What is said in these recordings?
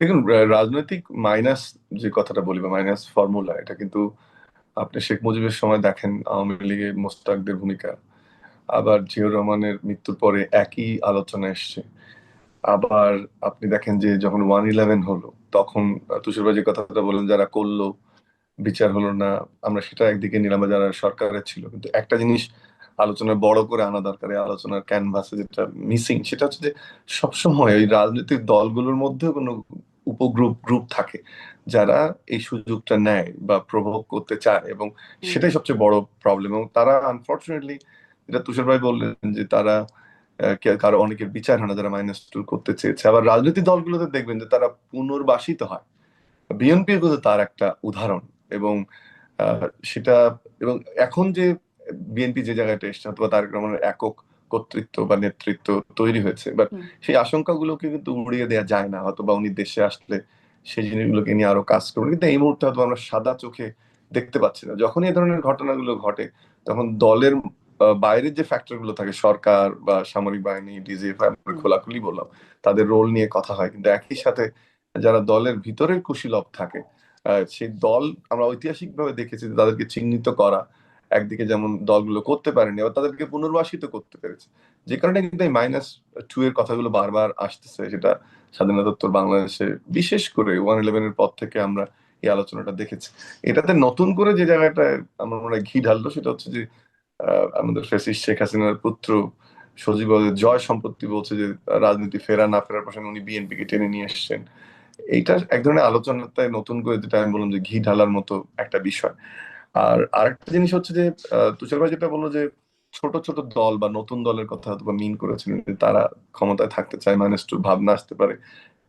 দেখুন রাজনৈতিক মাইনাস যে কথাটা বলি বা মাইনাস ফর্মুলা এটা কিন্তু আপনি শেখ মুজিবের সময় দেখেন, আওয়ামী লীগের মোস্তাকদের ভূমিকা। আবার জিয়র রহমানের মৃত্যুর পরে একই আলোচনা এসছে। আবার আপনি দেখেন যে যখন ওয়ান ইলেভেন হলো, তখন তুষারবাজির কথাটা বললেন যারা করল, বিচার হলো না, আমরা সেটা একদিকে নিলাম যারা সরকারের ছিল। কিন্তু একটা জিনিস আলোচনা বড় করে আনা দরকার, এই আলোচনার ক্যানভাসে যেটা মিসিং সেটা হচ্ছে যে সবসময় ওই রাজনৈতিক দলগুলোর মধ্যে কোনো উপগ্রুপ গ্রুপ থাকে যারা এই সুযোগটা নেয় বা প্রভোগ করতে চায় এবং সেটাই সবচেয়ে বড় প্রবলেম এবং তারা আনফর্চুনেটলি যেটা তুষার ভাই বললেন যে তারা কারও অনেকের বিচার হয় না যারা মাইনাস টু করতে চেয়েছে। আবার রাজনৈতিক দলগুলোতে দেখবেন যে তারা পুনর্বাসিত হয়। বিএনপি কিন্তু তার একটা উদাহরণ এবং সেটা এবং এখন যে বিএনপি যে জায়গাটা এসছে অথবা তারেক রহমানের একক কর্তৃত্ব বা নেতৃত্ব তৈরি হয়েছে। বাট সেই আশঙ্কাগুলোকে কিন্তু উড়িয়ে দেওয়া যায় না। হয়তো বা উনি দেশে আসলে সেই জিনিসগুলোকে নিয়ে আরও কাজ করবেন। কিন্তু এই মুহূর্তে হয়তো আমরা সাদা চোখে দেখতে পাচ্ছি না। যখন এই ধরনের ঘটনাগুলো ঘটে তখন দলের বাইরের যে ফ্যাক্টরগুলো থাকে সরকার বা সামরিক বাহিনী ডিজিএফ খোলাখুলি বললাম তাদের রোল নিয়ে কথা হয়। কিন্তু একই সাথে যারা দলের ভিতরের কুশীলভ থাকে সেই দল আমরা ঐতিহাসিক ভাবে দেখেছি তাদেরকে চিহ্নিত করা একদিকে যেমন দলগুলো করতে পারেনি, আবার তাদেরকে পুনর্বাসিত করতে পেরেছে। যে কারণে কিন্তু এই মাইনাস টু এর কথাগুলো বারবার আসতেছে সেটা স্বাধীনতোত্তর বাংলাদেশে বিশেষ করে ওয়ান ইলেভেনের পর থেকে আমরা এই আলোচনাটা দেখেছি। এটাতে নতুন করে যে জায়গাটা আমার মনে হয় ঘি ঢাললো, সেটা হচ্ছে যে আমাদের ফেসিস শেখ হাসিনার পুত্র সজীব জয় সম্পত্তি বলছে যে, রাজনীতি ফেরা না ফেরার পাশে উনি বিএনপিকে টেনে নিয়ে এসছেন। এইটা এক ধরনের আলোচনাটায় নতুন করে যেটা আমি বললাম যে ঘি ঢালার মতো একটা বিষয়। আর আরেকটা জিনিস হচ্ছে যে তুষার ভাই যেটা বলল যে, ছোট ছোট দল বা নতুন দলের কথা হয়তো মিন করেছিলেন তারা ক্ষমতায় থাকতে চায় মাইনাস টু ভাবনা আসতে পারে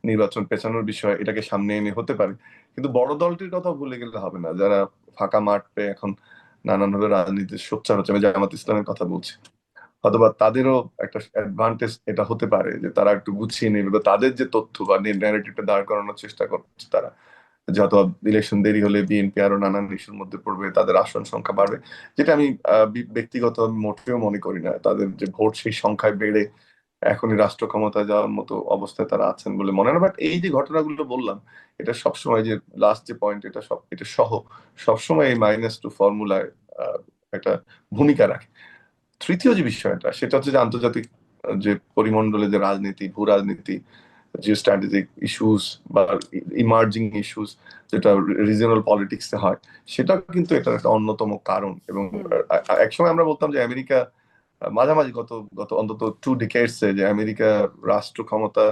নির্বাচন পেছানোর বিষয়, এটাকে সামনে এনে হতে পারে। কিন্তু বড় দলটির কথা ভুলে গেলে হবে না। যারা ফাঁকা মাঠ পেয়ে এখন নানানভাবে রাজনীতির সোচ্চার হচ্ছে, আমি জামাত ইসলামের কথা বলছি। অথবা তাদেরও একটা অ্যাডভান্টেজ এটা হতে পারে যে, তারা একটু গুছিয়ে নেবে বা তাদের যে তথ্য বা ন্যারেটিভটা দাঁড় করানোর চেষ্টা করছে তারা। যত ইলেকশন দেরি হলে বিএনপি আরও নানান ইস্যুর মধ্যে পড়বে, তাদের আসন সংখ্যা বাড়বে। যেটা আমি ব্যক্তিগত মোটেও মনে করি না। তাদের যে ভোট সেই সংখ্যায় বেড়ে এখনই রাষ্ট্র ক্ষমতা যাওয়ার মতো অবস্থায় তারা আছেন বলে মনে হয় বাট এই যে ঘটনাগুলো বললাম, এটা সবসময় যে লাস্ট যে পয়েন্ট এটা সব, এটা সহ সবসময় এই মাইনাস টু ফর্মুলায় একটা ভূমিকা রাখে। তৃতীয় যে বিষয়টা, সেটা হচ্ছে যে আন্তর্জাতিক যে পরিমণ্ডলে যে রাজনীতি ভূ রাজনীতি যে স্ট্র্যাটেজিক ইস্যুস বা ইমার্জিং ইস্যুস যেটা রিজনাল পলিটিক্সে হয় সেটা কিন্তু এটার একটা অন্যতম কারণ। এবং একসময় আমরা বলতাম যে আমেরিকা মাঝামাঝি গত গত অন্তত টু ডিকেটসে যে আমেরিকা রাষ্ট্র ক্ষমতা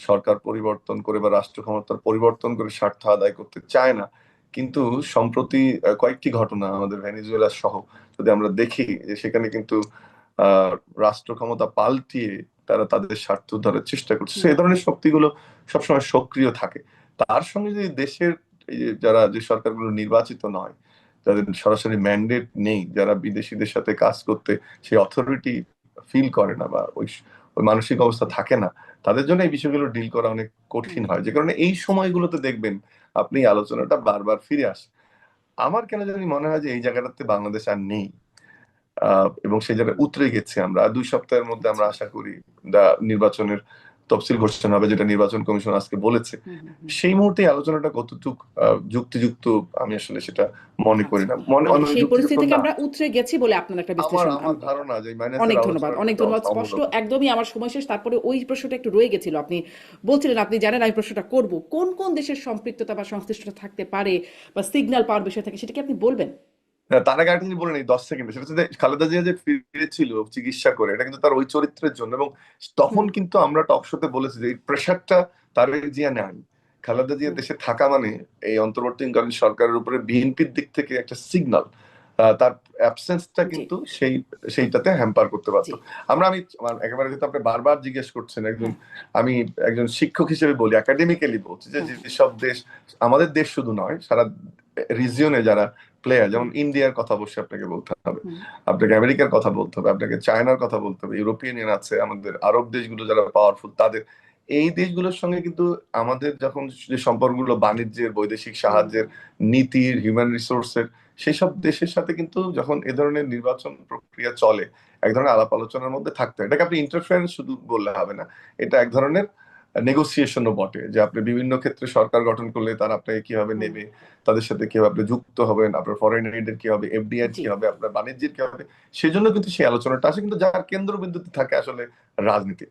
সরকার পরিবর্তন করে বা রাষ্ট্র ক্ষমতার পরিবর্তন করে স্বার্থ আদায় করতে চায় না। কিন্তু সম্প্রতি কয়েকটি ঘটনা আমাদের ভেনিজুয়েলা সহ যদি আমরা দেখি যে সেখানে কিন্তু রাষ্ট্র ক্ষমতা পাল্টিয়ে তারা তাদের স্বার্থ ধরার চেষ্টা করছে। সেই ধরনের শক্তিগুলো সবসময় সক্রিয় থাকে। তার সঙ্গে যদি দেশের যারা যে সরকারগুলো নির্বাচিত নয় যাদের সরাসরি ম্যান্ডেট নেই যারা বিদেশিদের সাথে কাজ করতে সেই অথরিটি ফিল করে না বা ওই ওই মানসিক অবস্থা থাকে না তাদের জন্য এই বিষয়গুলো ডিল করা অনেক কঠিন হয়। যে কারণে এই সময়গুলোতে দেখবেন আপনি আলোচনাটা বারবার ফিরে আসে আমার কেন জানি মনে হয় যে এই জায়গাটাতে বাংলাদেশ আর নেই। এবং সেই জায়গায় উতরে গেছে আমরা। দুই সপ্তাহের মধ্যে আমরা আশা করি নির্বাচনের তফসিল ঘোষণা হবে যেটা নির্বাচন কমিশন আজকে বলেছে। সেই মুহূর্তে আলোচনাটা কতটুক যুক্তিযুক্ত আমি আসলে সেটা মনে করি না। মনে সেই পরিস্থিতি থেকে আমরা উতরে গেছি বলে আপনার একটা বিশ্লেষণ আমার ধারণা যে অনেক ধন্যবাদ অনেক ধন্যবাদ স্পষ্ট একদমই আমার সময় শেষ তারপরে ওই প্রশ্নটা একটু রয়ে গেছিল। আপনি বলছিলেন আপনি জানেন আমি প্রশ্নটা করব। কোন কোন দেশের সম্পৃক্ততা বা সংশ্লিষ্টতা থাকতে পারে বা সিগন্যাল পাওয়ার বিষয় থাকে সেটা কি আপনি বলবেন? তার আগে একটা জিনিস বলে নেই দশ সেকেন্ডে সেটা হচ্ছে খালেদা জিয়া যে ফিরেছিল চিকিৎসা করে এটা কিন্তু তার ওই চরিত্রের জন্য এবং তখন কিন্তু আমরা টক শোতে বলেছি যে এই প্রেশারটা তার জিয়া নেয়। খালেদা জিয়া দেশে থাকা মানে এই অন্তর্বর্তীকালীন সরকারের উপরে বিএনপির দিক থেকে একটা সিগনাল তার অ্যাবসেন্সটা কিন্তু সেই সেইটাতে হ্যাম্পার করতে পারতো আমরা আমি একেবারে যেহেতু আপনি বারবার জিজ্ঞেস করছেন একজন আমি একজন শিক্ষক হিসেবে বলি একাডেমিক্যালি বলছি যে যেসব দেশ আমাদের দেশ শুধু নয় সারা রিজিয়নে যারা প্লেয়ার যেমন ইন্ডিয়ার কথা অবশ্যই আপনাকে বলতে হবে। আপনাকে আমেরিকার কথা বলতে হবে আপনাকে চায়নার কথা বলতে হবে ইউরোপিয়ান আছে আমাদের আরব দেশগুলো যারা পাওয়ারফুল তাদের এই দেশগুলোর সঙ্গে কিন্তু আমাদের যখন যে সম্পর্কগুলো বাণিজ্যের বৈদেশিক সাহায্যের নীতির হিউম্যান রিসোর্সের সেসব দেশের সাথে কিন্তু যখন এ ধরনের নির্বাচন প্রক্রিয়া চলে এক ধরনের আলাপ আলোচনার মধ্যে থাকতে হয়। এটাকে আপনি ইন্টারফারেন্স শুধু বললে হবে না এটা এক ধরনের নেগোসিয়েশনও বটে যে আপনি বিভিন্ন ক্ষেত্রে সরকার গঠন করলে তারা আপনাকে কীভাবে নেবে তাদের সাথে কীভাবে আপনি যুক্ত হবেন আপনার ফরেন এডের কি হবে এফডিআই জি। কি হবে আপনার বাণিজ্যের কি হবে সেজন্য কিন্তু সেই আলোচনাটা আসে। কিন্তু যার কেন্দ্রবিন্দুতে থাকে আসলে রাজনীতি।